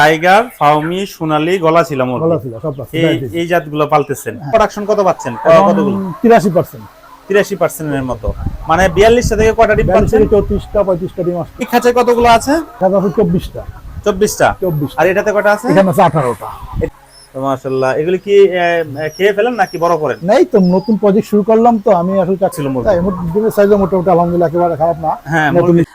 Tiger ফাউমি সোনালী গলা ছিল মোর। গলা ছিল সব আছে এই এই জাতগুলো পালতেছেন। প্রোডাকশন কত পাচ্ছেন? কতগুলো? তিরাশি পার্সেন্ট। তিরাশি পার্সেন্টের মতো। মানে বিয়াল্লিশটা থেকে কয়টা ডিম পাচ্ছেন? থেকে চৌত্রিশটা পঁয়ত্রিশটা ডিম আসছে। খাঁচায় কতগুলো আছে? এখানে আছে চব্বিশটা। চব্বিশটা। চব্বিশটা। আর এটাতে কয়টা আছে? এখানে আছে আঠারোটা। তো মাশাআল্লাহ। এগুলি কি খেয়ে ফেলেন নাকি বড় করেন? নেই তো নতুন প্রজেক্ট শুরু করলাম তো আমি আসলে ছিল চাচ্ছিলাম মুরগি। তাই ডিমের সাইজে মোটামুটি আলহামদুলিল্লাহ একেবারে খারাপ না। হ্যাঁ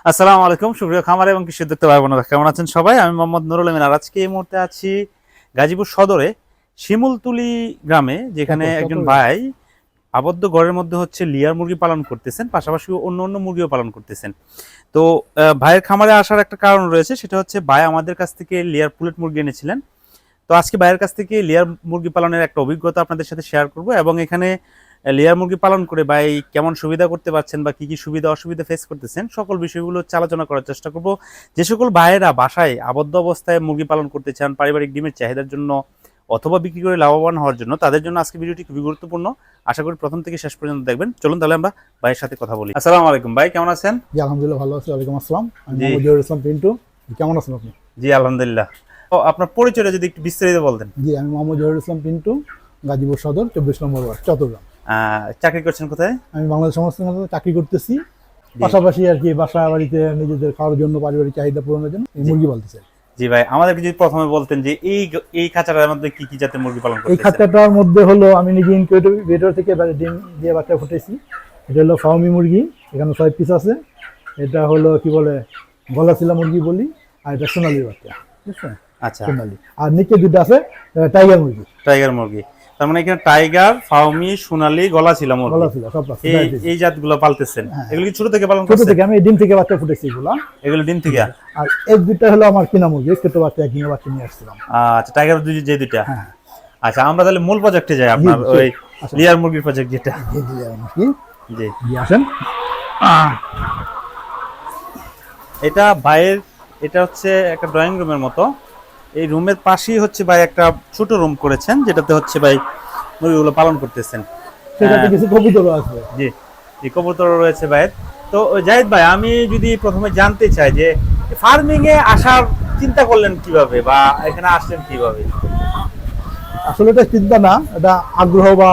আসসালামু আলাইকুম সুপ্রিয় খামার এবং কৃষি উদ্যোক্তা ভাই বোনেরা। কেমন আছেন সবাই? আমি মোহাম্মদ নুরুল আর আজকে এই মুহূর্তে আছি গাজীপুর সদরে শিমুলতুলি গ্রামে যেখানে একজন ভাই আবদ্ধ ঘরের মধ্যে হচ্ছে লিয়ার মুরগি পালন করতেছেন পাশাপাশি অন্য অন্য মুরগিও পালন করতেছেন। তো ভাইয়ের খামারে আসার একটা কারণ রয়েছে সেটা হচ্ছে ভাই আমাদের কাছ থেকে লিয়ার পুলেট মুরগি এনেছিলেন। তো আজকে ভাইয়ের কাছ থেকে লেয়ার মুরগি পালনের একটা অভিজ্ঞতা আপনাদের সাথে শেয়ার করব এবং এখানে লেয়ার মুরগি পালন করে ভাই কেমন সুবিধা করতে পারছেন বা কি কি সুবিধা অসুবিধা ফেস করতেছেন সকল বিষয়গুলো আলোচনা করার চেষ্টা করব। যে সকল ভাইয়েরা বাসায় আবদ্ধ অবস্থায় মুরগি পালন করতে চান পারিবারিক ডিমের চাহিদার জন্য অথবা বিক্রি করে লাভবান হওয়ার জন্য তাদের জন্য আজকে ভিডিওটি খুবই গুরুত্বপূর্ণ। আশা করি প্রথম থেকে শেষ পর্যন্ত দেখবেন। চলুন তাহলে আমরা ভাইয়ের সাথে কথা বলি। আসসালামু আলাইকুম ভাই কেমন আছেন? জি আলহামদুলিল্লাহ ভালো আছি। ওয়ালাইকুম আসসালাম। আমি ইসলাম পিন্টু। কেমন আছেন আপনি? জি আলহামদুলিল্লাহ। আপনার পরিচয়টা যদি একটু বিস্তারিত বলতেন। জি আমি মোহাম্মদ জহিরুল ইসলাম পিন্টু গাজীপুর সদর চব্বিশ নম্বর ওয়ার্ড চট্টগ্রাম। চাকরি করছেন কোথায়? আমি বাংলাদেশ সমস্ত চাকরি করতেছি। পাশাপাশি আর কি বাসা বাড়িতে নিজেদের খাওয়ার জন্য পারিবারিক চাহিদা পূরণের জন্য এই মুরগি পালতে চাই জি ভাই আমাদেরকে যদি প্রথমে বলতেন যে এই এই খাঁচাটার মধ্যে কি কি জাতের মুরগি পালন এই খাঁচাটার মধ্যে হলো আমি নিজে ইনকিউবেটর থেকে ডিম দিয়ে বাচ্চা ফুটেছি এটা হলো ফাউমি মুরগি এখানে ছয় পিস আছে। এটা হলো কি বলে গলাশিলা মুরগি বলি আর এটা সোনালি বাচ্চা। বুঝছেন? আচ্ছা। সোনালি আর নিচে দুটো আছে টাইগার মুরগি। টাইগার মুরগি। তার মানে এখানে টাইগার ফাউমি সোনালী গলা ছিল মুরগি। গলাশিলা সব আছে এই জাতগুলো পালতেছেন। এগুলো কি ছোট থেকে পালন হ্যাঁ। ছোট থেকে আমি ডিম থেকে বাচ্চা ফুটেছি এগুলা। এগুলো দিন থেকে? আর এই দুটো হলো আমার কিনা মুরগি ছোট বাচ্চা কিনে বাচ্চা নিয়ে আসছিলাম। আচ্ছা টাইগার দুই যে দুইটা? হ্যাঁ। আচ্ছা আমরা তাহলে মূল প্রজেক্টে যাই আপনার ওই আচ্ছা। লিয়ার মুরগির প্রজেক্ট যেটা। জি আসেন। এটা ভাইয়ের এটা হচ্ছে একটা ড্রয়িং রুমের মতো। এই রুমের পাশেই হচ্ছে ভাই একটা ছোট রুম করেছেন যেটাতে হচ্ছে ভাই মুরগিগুলো পালন করতেছেন। সেটাতে হ্যাঁ। কিছু কবিতরও আছে। জি জি কবুতর রয়েছে ভাইয়ের তো জাহিদ ভাই আমি যদি প্রথমে জানতে চাই যে ফার্মিং এ আসার চিন্তা করলেন কীভাবে বা এখানে আসলেন কীভাবে? আসলে এটা চিন্তা না এটা আগ্রহ বা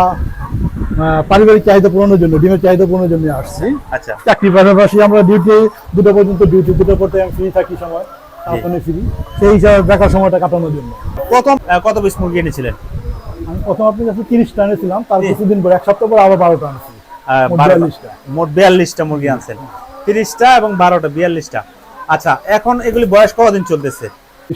পারিবারিক চাহিদা পূরণের জন্য ডিমের চাহিদা পূরণের জন্য আসছি। আচ্ছা। চাকরির পাশাপাশি আমরা ডিউটি দুটো পর্যন্ত ডিউটি দুটো পর্যন্ত আমি ফ্রি থাকি সময়। তারপরে ফ্রি। সেই হিসাবে বেকার সময়টা কাটানোর জন্য। প্রথম কত পিস মুরগি এনেছিলেন? আমি প্রথম আপনার কাছে তিরিশটা এনেছিলাম তার কিছুদিন পরে এক সপ্তাহ পর আবার বারোটা আনছি। মোট বারো- 42টা। মোট বিয়াল্লিশটা মুরগি আনছেন। তিরিশটা এবং বারোটা বিয়াল্লিশটা। আচ্ছা এখন এগুলি বয়স কতদিন চলতেছে?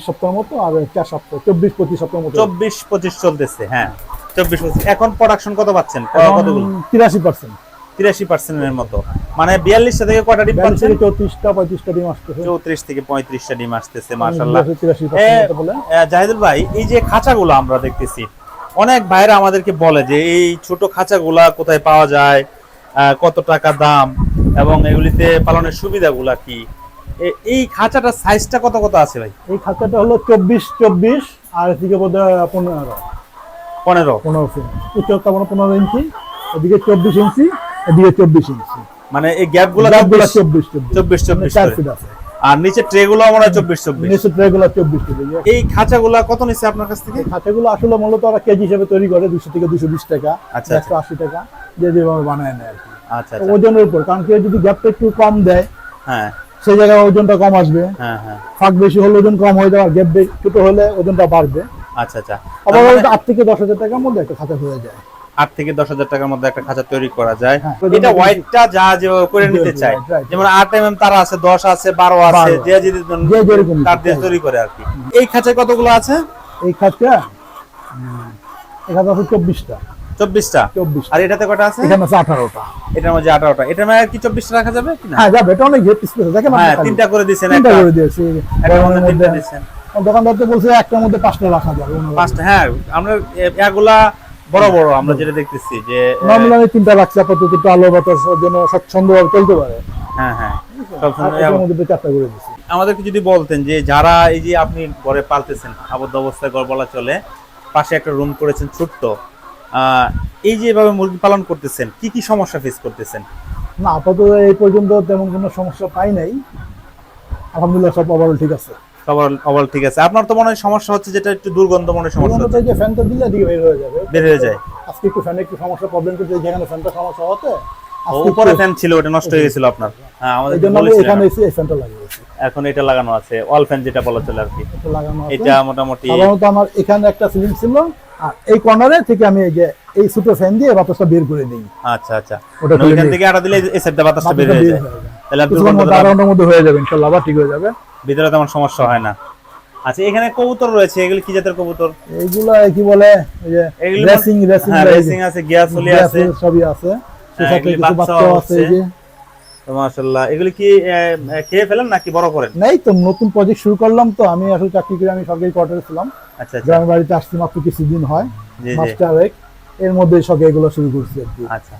সপ্তাহ মতো আর চার সপ্তাহ চব্বিশ পঁচিশ সপ্তাহ মতো। চব্বিশ পঁচিশ চলতেছে হ্যাঁ। চব্বিশ পঁচিশ। এখন প্রোডাকশন কত পাচ্ছেন? কতগুলো? তিরাশি পার্সেন্ট। তিরাশি পার্সেন্টের মতো। মানে বিয়াল্লিশটা থেকে কয়টা ডিম পাচ্ছেন? চৌত্রিশটা পঁয়ত্রিশটা ডিম আসতেছে। চৌত্রিশ থেকে পঁয়ত্রিশটা ডিম আসতেছে মার্শাল্লাহ জাহিদুল ভাই এই যে খাঁচাগুলো আমরা দেখতেছি অনেক ভাইরা আমাদেরকে বলে যে এই ছোট খাঁচাগুলা কোথায় পাওয়া যায় কত টাকা দাম এবং এগুলিতে পালনের সুবিধাগুলা কি? এই খাঁচাটার সাইজটা কত কত আছে ভাই? এই খাঁচাটা হলো চব্বিশ চব্বিশ আর এদিকে বোধ হয় পনেরো। পনেরো পনেরো উচ্চতা পনেরো ইঞ্চি এদিকে চব্বিশ ইঞ্চি এদিকে চব্বিশ ইঞ্চি মানে এই গ্যাপগুলো চব্বিশ চব্বিশ চব্বিশ। চব্বিশ চার ফিট আছে। আর নিচে ট্রে গুলো মনে হয় চব্বিশ চব্বিশ। নিচে ট্রেগুলো চব্বিশ ফিট এই খাঁচাগুলা কত নিচ্ছে আপনার কাছ থেকে? এই খাঁচাগুলো আসলে মূলত ওরা কেজি হিসেবে তৈরি করে দুশো থেকে দুশো বিশ টাকা আচ্ছা, একশো আশি টাকা যে যেভাবে বানায় নেয় আর কি। আচ্ছা আচ্ছা। ওজনের উপর কারণ কেউ যদি গ্যাপটা একটু কম দেয় হ্যাঁ। সেই জায়গায় ওজনটা কম আসবে। হ্যাঁ হ্যাঁ। ফাঁক বেশি হলে ওজন কম হয়ে যাবে গ্যাপ ছোট হলে ওজনটা বাড়বে। আচ্ছা আচ্ছা। আবার মানে আট থেকে দশ হাজার টাকার মধ্যে একটা খাঁচা হয়ে যায়। আট থেকে দশ হাজার টাকার মধ্যে একটা খাঁচা তৈরি করা যায়। হ্যাঁ। এটা ওয়াইটটা যা যে করে নিতে Right, চায় যেমন আট এম এম তারা আছে দশ আছে বারো আছে যে যে তার দিয়ে তৈরি করে আর কি। এই খাঁচায় কতগুলো আছে? এই খাঁচা এই খাঁচা আছে চব্বিশটা। চব্বিশটা? আর এটাতে কটা আছে? এখানে আছে আঠারোটা। এটার মধ্যে আঠারোটা। এটার মধ্যে কি চব্বিশটা রাখা যাবে হ্যাঁ যাবে। এটা অনেক স্পেস হ্যাঁ তিনটা করে তিনটা করে দিয়েছি। মধ্যে তিনটা দোকানদার তো বলছে একটার মধ্যে পাঁচটা রাখা যাবে। পাঁচটা হ্যাঁ আমরা এগুলা বড় বড় আমরা যেটা দেখতেছি যে নর্মাল তিনটা রাখছি আপাতত একটু আলো বাতাস জন্য স্বচ্ছন্দভাবে চলতে পারে। হ্যাঁ হ্যাঁ। আমাদেরকে যদি বলতেন যে যারা এই যে আপনি ঘরে পালতেছেন আবদ্ধ অবস্থায় ঘর বলা চলে পাশে একটা রুম করেছেন ছোট্ট আহ, এই যে এভাবে মুরগি পালন করতেছেন কি কি সমস্যা ফেস করতেছেন? না আপাতত এই পর্যন্ত তেমন কোনো সমস্যা পাই নাই। আলহামদুলিল্লাহ সব ওভারঅল ঠিক আছে। ওভারঅল ঠিক আছে। আপনার তো মনে হয় সমস্যা হচ্ছে যেটা একটু দুর্গন্ধ মনে সমস্যা হচ্ছে। যে ফ্যানটা দিলে বের হয়ে যাবে। বের হয়ে যায়। আজকে একটু ফ্যানে একটু সমস্যা প্রবলেম করতে যেখানে ফ্যানটা সমস্যা হতে উপরে ফ্যান ছিল ওটা নষ্ট হয়ে গেছিল আপনার। হ্যাঁ আমাদের এখানে এই ফ্যানটা লাগিয়েছি এখন এটা লাগানো আছে ফ্যান যেটা বলা চলে আর কি। এটা মোটামুটি সাধারণত আমার এখানে একটা সিলিং ছিল আর এই কর্নারে থেকে আমি এই যে এই ছোট ফ্যান দিয়ে বাতাসটা বের করে দিই আচ্ছা আচ্ছা। ওটা মানে ওইখান থেকে আটা দিলে এই সাইডটা বাতাসটা বের হয়ে যায়। তাহলে কিছুক্ষণ মধ্যে হয়ে যাবে ইনশাল্লাহ আবার ঠিক হয়ে যাবে। ভিতরে তেমন সমস্যা হয় না। আচ্ছা এখানে কবুতর রয়েছে এগুলি কি জাতের কবুতর? এইগুলা কি বলে এগুলি রেসিং রেসিং রেসিং আছে গিয়াসলি আছে। সবই আছে। হ্যাঁ, সাথে কিছু বাচ্চাও আছে এই যে। মাশাআল্লাহ এগুলি কি খেয়ে ফেলেন নাকি বড় করেন? নেই তো নতুন প্রজেক্ট শুরু করলাম তো আমি আসলে চাকরি করে আমি সরকারি কোয়ার্টারে ছিলাম। আচ্ছা আচ্ছা। গ্রামের বাড়িতে আসছি মাত্র কিছুদিন হয় মাস্টার এক। এর মধ্যে সব এগুলো শুরু করছি আর কি। আচ্ছা।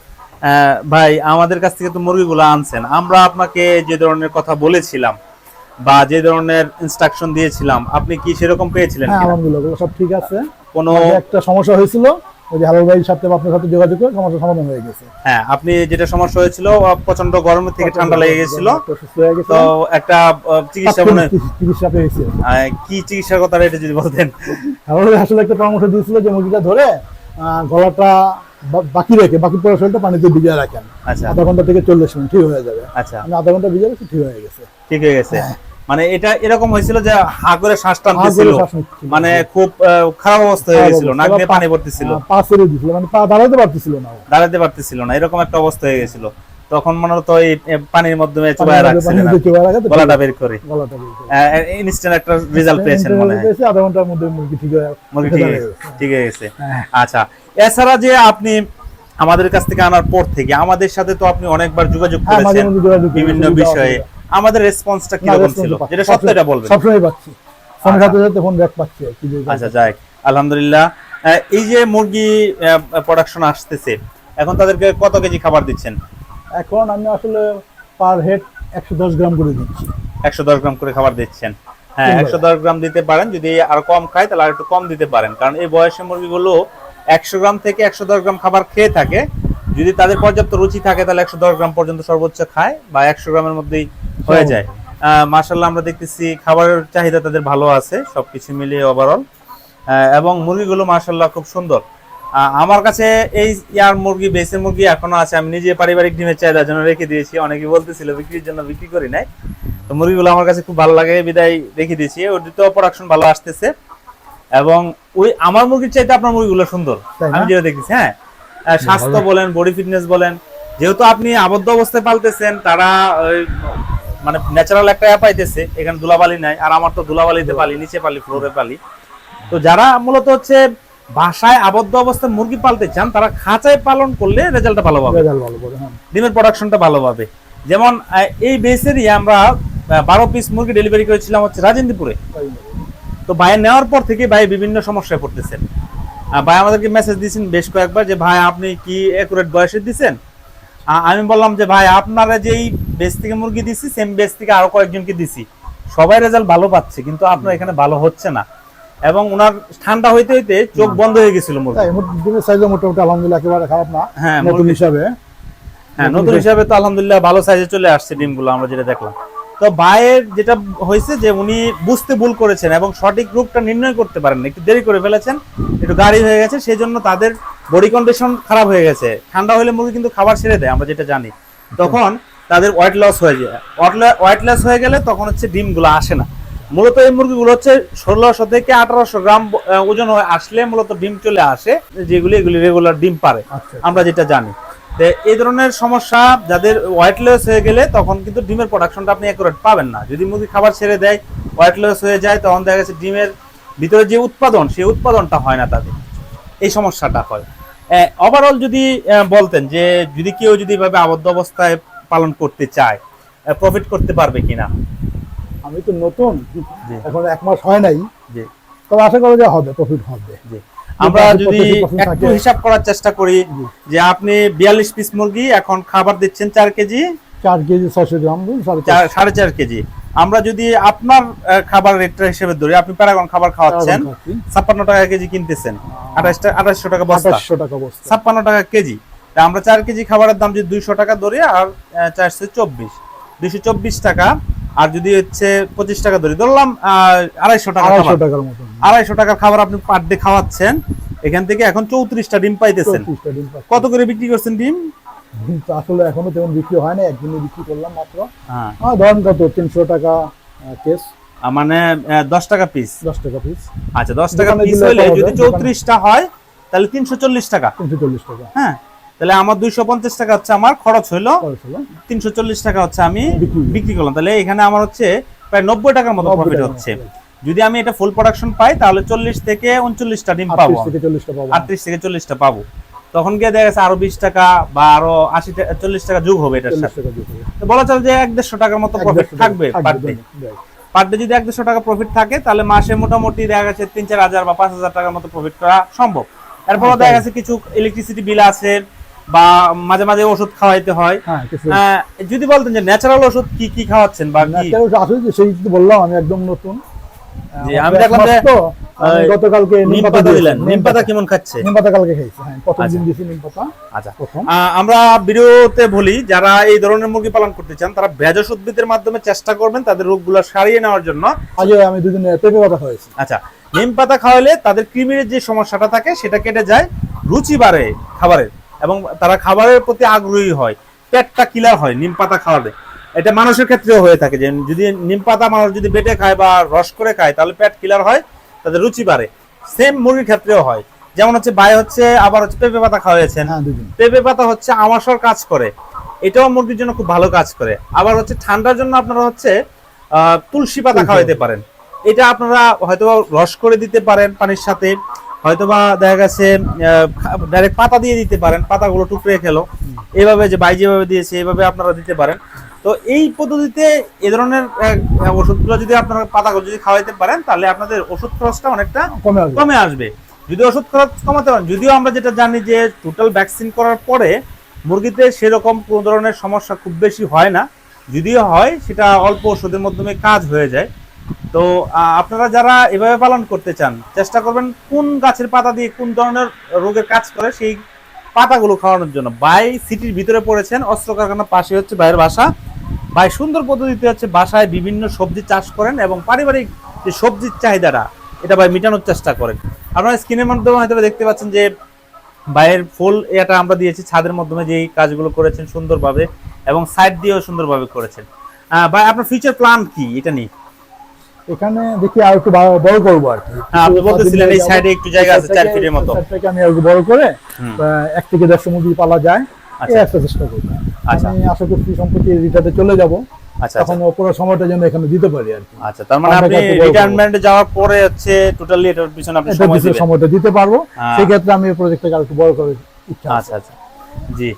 ভাই আমাদের কাছ থেকে তো মুরগিগুলো আনছেন। আমরা আপনাকে যে ধরনের কথা বলেছিলাম বা যে ধরনের ইনস্ট্রাকশন দিয়েছিলাম আপনি কি সেরকম পেয়েছিলেন হ্যাঁ আলহামদুলিল্লাহ সব ঠিক আছে। কোনো একটা সমস্যা হয়েছিল ওই যে হালাল ভাইয়ের সাথে আপনার সাথে যোগাযোগ করে সমস্যা সমাধান হয়ে গেছে। হ্যাঁ আপনি যেটা সমস্যা হয়েছিল প্রচণ্ড গরমের থেকে ঠান্ডা লেগে গেছিল। তো একটা চিকিৎসা মনে চিকিৎসা পেয়েছে। কি চিকিৎসার কথা এটা যদি বলতেন? আসলে একটা পরামর্শ দিয়েছিল যে মুরগিটা ধরে গলাটা বাকি রেখে বাকি পড়াশোনাটা পানিতে ভিজিয়ে রাখেন। আচ্ছা। আধা ঘণ্টা থেকে চল্লিশ মিনিট ঠিক হয়ে যাবে। আচ্ছা। আমি আধা ঘণ্টা ভিজে রাখছি ঠিক হয়ে গেছে। ঠিক হয়ে গেছে। মানে এটা এরকম হয়েছিল যে হা করে শ্বাস টানতেছিল। মানে খুব খারাপ অবস্থা হয়ে গেছিল। নাক দিয়ে পানি পড়তেছিল। পা ছেড়ে দিছিল মানে পা দাঁড়াতে পারতেছিল না দাঁড়াতে পারতেছিল না এরকম একটা অবস্থা হয়ে গেছিল। তখন মনে হতো এই পানির মাধ্যমে চুবায় রাখছিলেন গলাটা বের করে। গলাটা বের করে। ইনস্ট্যান্ট একটা রেজাল্ট পেয়েছেন মনে হয়। আধা ঘণ্টার মধ্যে মুরগি ঠিক হয়ে মুরগি ঠিক হয়ে- গেছে। হয়ে। আচ্ছা এছাড়া যে আপনি আমাদের কাছ থেকে আনার পর থেকে আমাদের সাথে তো আপনি অনেকবার যোগাযোগ হ্যাঁ, করেছেন বিভিন্ন বিষয়ে। আমাদের রেসপন্সটা কি response ছিল? যেটা এটা বলবেন। সবসময় পাচ্ছি। ফোনের আচ্ছা। সাথে সাথে ফোন ব্যাক পাচ্ছি আচ্ছা যাক আলহামদুলিল্লাহ। এই যে মুরগি প্রোডাকশন আসতেছে এখন তাদেরকে কত কেজি খাবার দিচ্ছেন? এখন আমি আসলে পার হেড একশো দশ গ্রাম করে দিচ্ছি। একশো দশ গ্রাম করে খাবার দিচ্ছেন। হ্যাঁ একশো দশ গ্রাম দিতে পারেন যদি আর কম খায় তাহলে আর একটু কম দিতে পারেন। কারণ এই বয়সের মুরগিগুলো একশো গ্রাম থেকে একশো দশ গ্রাম খাবার খেয়ে থাকে। যদি তাদের পর্যাপ্ত রুচি থাকে তাহলে একশো দশ গ্রাম পর্যন্ত সর্বোচ্চ খায় বা একশো গ্রামের মধ্যেই হয়ে যায়। মার্শাল্লাহ আমরা দেখতেছি খাবারের চাহিদা তাদের ভালো আছে সবকিছু মিলিয়ে ওভারঅল এবং মুরগিগুলো মার্শাল্লাহ খুব সুন্দর। আমার কাছে এই ইয়ার মুরগি বেসের মুরগি এখনও আছে। আমি নিজে পারিবারিক ডিমের চাহিদার জন্য রেখে দিয়েছি। অনেকে বলতেছিল বিক্রির জন্য বিক্রি করি নাই। তো মুরগিগুলো আমার কাছে খুব ভালো লাগে বিদায় রেখে দিয়েছি। ওর দ্বিতীয় প্রোডাকশন ভালো আসতেছে। এবং ওই আমার মুরগির চাইতে আপনার মুরগিগুলো সুন্দর। আমি যেটা দেখতেছি হ্যাঁ। স্বাস্থ্য বলেন বডি ফিটনেস বলেন যেহেতু আপনি আবদ্ধ অবস্থায় পালতেছেন তারা ওই, মানে ন্যাচারাল একটা পাইতেছে। এখানে ধুলাবালি নাই। আর আমার তো ধুলাবালিতে পালি নিচে পালি ফ্লোরে পালি। তো যারা মূলত হচ্ছে বাসায় আবদ্ধ অবস্থায় মুরগি পালতে চান তারা খাঁচায় পালন করলে রেজাল্টটা ভালো পাবে। রেজাল্ট ভালো করে হ্যাঁ। ডিমের প্রোডাকশনটা ভালো পাবে। যেমন এই বেসেরই আমরা বারো পিস মুরগি ডেলিভারি করেছিলাম হচ্ছে রাজেন্দ্রপুরে। তো ভাই নেওয়ার পর থেকে ভাই বিভিন্ন সমস্যায় পড়তেছেন। ভাই আমাদেরকে মেসেজ দিয়েছেন বেশ কয়েকবার যে ভাই আপনি কি একুরেট বয়সে দিছেন? আমি বললাম যে ভাই আপনারা যেই বেস থেকে মুরগি দিছি সেম বেস থেকে আরও কয়েকজনকে দিছি। সবাই রেজাল্ট ভালো পাচ্ছে কিন্তু আপনার এখানে ভালো হচ্ছে না। এবং ওনার ঠান্ডা হইতে হইতে চোখ বন্ধ হয়ে গেছিল ডিমের সাইজও মোটামুটি আলহামদুলিল্লাহ একেবারে খারাপ না। হ্যাঁ নতুন হিসাবে। হ্যাঁ নতুন হিসাবে তো আলহামদুলিল্লাহ ভালো সাইজে চলে আসছে ডিমগুলো আমরা যেটা দেখলাম। তো ভাইয়ের যেটা হয়েছে যে উনি বুঝতে ভুল করেছেন এবং সঠিক রূপটা নির্ণয় করতে পারেন একটু দেরি করে ফেলেছেন একটু গাড়ি হয়ে গেছে সেই জন্য তাদের বডি কন্ডিশন খারাপ হয়ে গেছে। ঠান্ডা হলে মুরগি কিন্তু খাবার ছেড়ে দেয় আমরা যেটা জানি। তখন তাদের ওয়েট লস হয়ে যায়। ওয়েট লস হয়ে গেলে তখন হচ্ছে ডিমগুলো আসে না। মূলত এই মুরগিগুলো হচ্ছে ষোলোশো থেকে আঠারোশো গ্রাম ওজন হয়ে আসলে মূলত ডিম চলে আসে যেগুলি এগুলি রেগুলার ডিম পারে আচ্ছা আমরা যেটা জানি। তো এই ধরনের সমস্যা যাদের হোয়াইট লস হয়ে গেলে তখন কিন্তু ডিমের প্রোডাকশনটা আপনি অ্যাকুরেট পাবেন না। যদি মুরগি খাবার ছেড়ে দেয় হোয়াইট লস হয়ে যায় তখন দেখা গেছে ডিমের ভিতরে যে উৎপাদন সেই উৎপাদনটা হয় না তাদের। এই সমস্যাটা হয়। ওভারঅল যদি বলতেন যে যদি কেউ যদি এভাবে আবদ্ধ অবস্থায় পালন করতে চায় প্রফিট করতে পারবে কিনা? আমি তো নতুন এখন এক মাস হয় নাই। তবে আশা করা যে হবে প্রফিট হবে। আমরা যদি একটু হিসাব করার চেষ্টা করি যে আপনি বিয়াল্লিশ পিস মুরগি এখন খাবার দিচ্ছেন চার কেজি? চার কেজি ছয়শো গ্রাম সাড়ে চার কেজি। আমরা যদি আপনার খাবার রেটটা হিসেবে ধরি আপনি প্যারাগন খাবার খাওয়াচ্ছেন ছাপ্পান্ন টাকা কেজি কিনতেছেন। আঠাশটা আঠাশশো টাকা বস্তা। টাকা বস্তা। ছাপ্পান্ন টাকা কেজি। তা আমরা চার কেজি খাবারের দাম যদি দুইশো টাকা ধরি আর চারশো চব্বিশ। দুইশো চব্বিশ টাকা। আর যদি হচ্ছে পঁচিশ টাকা ধরি ধরলাম আড়াইশো টাকা আড়াইশো টাকার মতন। আড়াইশো টাকার খাবার আপনি পার ডে খাওয়াচ্ছেন এখান থেকে এখন চৌত্রিশটা ডিম পাইতেছেন। কত করে বিক্রি করছেন ডিম? ডিম তো আসলে এখনও তেমন বিক্রি হয় না একদিনে বিক্রি করলাম মাত্র। হ্যাঁ। ধরেন কত? তিনশো টাকা কেস মানে দশ টাকা পিস দশ টাকা পিস আচ্ছা দশ টাকা পিস হলে যদি চৌত্রিশটা হয় তাহলে তিনশো চল্লিশ টাকা। তিনশো চল্লিশ টাকা। হ্যাঁ। তাহলে আমার দুইশো পঞ্চাশ টাকা হচ্ছে আমার খরচ হইল হলো। তিনশো চল্লিশ টাকা হচ্ছে আমি বিক্রি। করলাম। তাহলে এখানে আমার হচ্ছে প্রায় নব্বই টাকার মতো প্রফিট হচ্ছে। যদি আমি এটা ফুল প্রোডাকশন পাই তাহলে চল্লিশ থেকে উনচল্লিশটা ডিম পাবো আটত্রিশ থেকে চল্লিশটা পাবো। তখন গিয়ে দেখা গেছে আরও বিশ টাকা বা আরও আশি চল্লিশ টাকা যোগ হবে এটার সাথে। বলা চলে যে এক দেড়শো টাকার মতো প্রফিট থাকবে পার ডে পার ডে যদি এক দেড়শো টাকা প্রফিট থাকে তাহলে মাসে মোটামুটি দেখা গেছে তিন চার হাজার বা পাঁচ হাজার টাকার মতো প্রফিট করা সম্ভব। এরপর হ্যাঁ, দেখা। গেছে কিছু ইলেকট্রিসিটি বিল আছে বা মাঝে মাঝে ওষুধ খাওয়াইতে হয়। হ্যাঁ যদি বলতেন যে ন্যাচারাল ওষুধ কি কি খাওয়াচ্ছেন বা আসলে সেই বললাম আমি একদম নতুন। আমি দেখলাম যে, গতকালকে নিম পাতা দিলেন। নিম পাতা কেমন খাচ্ছে? নিম পাতা কালকে খাইছি হ্যাঁ প্রথম আচ্ছা। দিন দিয়েছি নিম পাতা আচ্ছা। আমরা ভিডিওতে বলি যারা এই ধরনের মুরগি পালন করতে চান তারা ভেষজ উদ্ভিদের মাধ্যমে চেষ্টা করবেন তাদের রোগগুলো সারিয়ে নেওয়ার জন্য। আগে আমি দুদিন পেঁপে পাতা খাওয়াইছি। আচ্ছা নিম পাতা খাওয়ালে তাদের কৃমির যে সমস্যাটা থাকে সেটা কেটে যায় রুচি বাড়ে খাবারের। এবং তারা খাবারের প্রতি আগ্রহী হয়। পেটটা কিলার হয় নিম পাতা খাওয়ালে এটা মানুষের ক্ষেত্রেও হয়ে থাকে যে যদি নিম পাতা মানুষ যদি বেটে খায় বা রস করে খায় তাহলে পেট কিলার হয় তাদের রুচি বাড়ে। সেম মুরগির ক্ষেত্রেও হয়। যেমন হচ্ছে ভাই হচ্ছে আবার হচ্ছে পেঁপে পাতা খাওয়াইছেন। হ্যাঁ পেঁপে পাতা হচ্ছে আমাশর কাজ করে। এটাও মুরগির জন্য খুব ভালো কাজ করে। আবার হচ্ছে ঠান্ডার জন্য আপনারা হচ্ছে আহ, তুলসী পাতা খাওয়াইতে পারেন। এটা আপনারা হয়তো রস করে দিতে পারেন পানির সাথে। হয়তোবা দেখা গেছে ডাইরেক্ট পাতা দিয়ে দিতে পারেন পাতাগুলো টুকরে খেলো। এইভাবে যে বাই যেভাবে দিয়েছে এইভাবে আপনারা দিতে পারেন। তো এই পদ্ধতিতে এ ধরনের ওষুধগুলো যদি আপনারা পাতাগুলো যদি খাওয়াইতে পারেন তাহলে আপনাদের ওষুধ খরচটা অনেকটা কমে কমে আসবে। যদি ওষুধ খরচ কমাতে পারেন যদিও আমরা যেটা জানি যে টোটাল ভ্যাকসিন করার পরে মুরগিতে সেরকম কোনো ধরনের সমস্যা খুব বেশি হয় না। যদিও হয় সেটা অল্প ওষুধের মাধ্যমে কাজ হয়ে যায়। তো আপনারা যারা এভাবে পালন করতে চান, চেষ্টা করবেন কোন গাছের পাতা দিয়ে কোন ধরনের রোগের কাজ করে সেই পাতাগুলো খাওয়ানোর জন্য। বাই সিটির ভিতরে পড়েছেন, অস্ত্র কারখানার পাশে হচ্ছে বাইরের বাসা। ভাই সুন্দর পদ্ধতিতে হচ্ছে বাসায় বিভিন্ন সবজি চাষ করেন এবং পারিবারিক যে সবজির চাহিদাটা এটা ভাই মেটানোর চেষ্টা করেন। আপনারা স্ক্রিনের মাধ্যমে হয়তো দেখতে পাচ্ছেন যে বাইরের ফুল এটা আমরা দিয়েছি, ছাদের মাধ্যমে যেই কাজগুলো করেছেন সুন্দরভাবে এবং সাইড দিয়েও সুন্দরভাবে করেছেন। ভাই, আপনার ফিউচার প্ল্যান কি এটা নিয়ে? এখানে দেখি আর একটু বড় করব আর কি। হ্যাঁ, আপনি বলতেছিলেন এই সাইডে একটু জায়গা আছে চার ফিটের মতো। সাইডটাকে আমি আর একটু বড় করে এক থেকে দেড়শো মুরগি পালা যায় এই আচ্ছা একটা চেষ্টা করব। আচ্ছা। আমি আশা করছি সম্প্রতি রিটাতে চলে যাব। আচ্ছা তখন পুরো সময়টা যেন এখানে দিতে পারি আর কি। আচ্ছা তার মানে আপনি। রিটায়ারমেন্টে যাওয়ার পরে হচ্ছে টোটালি এটার পিছনে আপনি সময় দিবেন। সময়টা দিতে পারব। হ্যাঁ। সেই ক্ষেত্রে আমি এই প্রজেক্টটাকে আর একটু বড় করে ইচ্ছা আচ্ছা আচ্ছা। জি।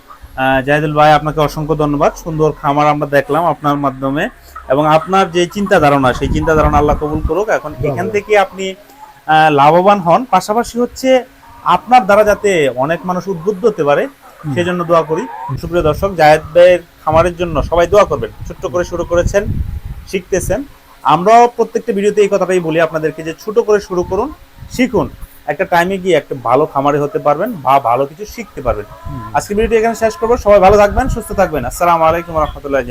আহ, জাহিদুল ভাই আপনাকে অসংখ্য ধন্যবাদ। সুন্দর খামার আমরা দেখলাম আপনার মাধ্যমে। এবং আপনার যে চিন্তা ধারণা সেই চিন্তা ধারণা আল্লাহ কবুল করুক। এখন এখান থেকে আপনি লাভবান হন। পাশাপাশি হচ্ছে আপনার দ্বারা যাতে অনেক মানুষ উদ্বুদ্ধ হতে পারে সেজন্য দোয়া করি। সুপ্রিয় দর্শক জাহেদ ভাইয়ের খামারের জন্য সবাই দোয়া করবেন। ছোট্ট করে শুরু করেছেন শিখতেছেন। আমরাও প্রত্যেকটা ভিডিওতে এই কথাটাই বলি আপনাদেরকে যে ছোট করে শুরু করুন শিখুন। একটা টাইমে গিয়ে একটা ভালো খামারে হতে পারবেন বা ভালো কিছু শিখতে পারবেন। আজকে ভিডিওটি এখানে শেষ করব। সবাই ভালো থাকবেন সুস্থ থাকবেন। আসসালামু আলাইকুম রহমতুল্লাহ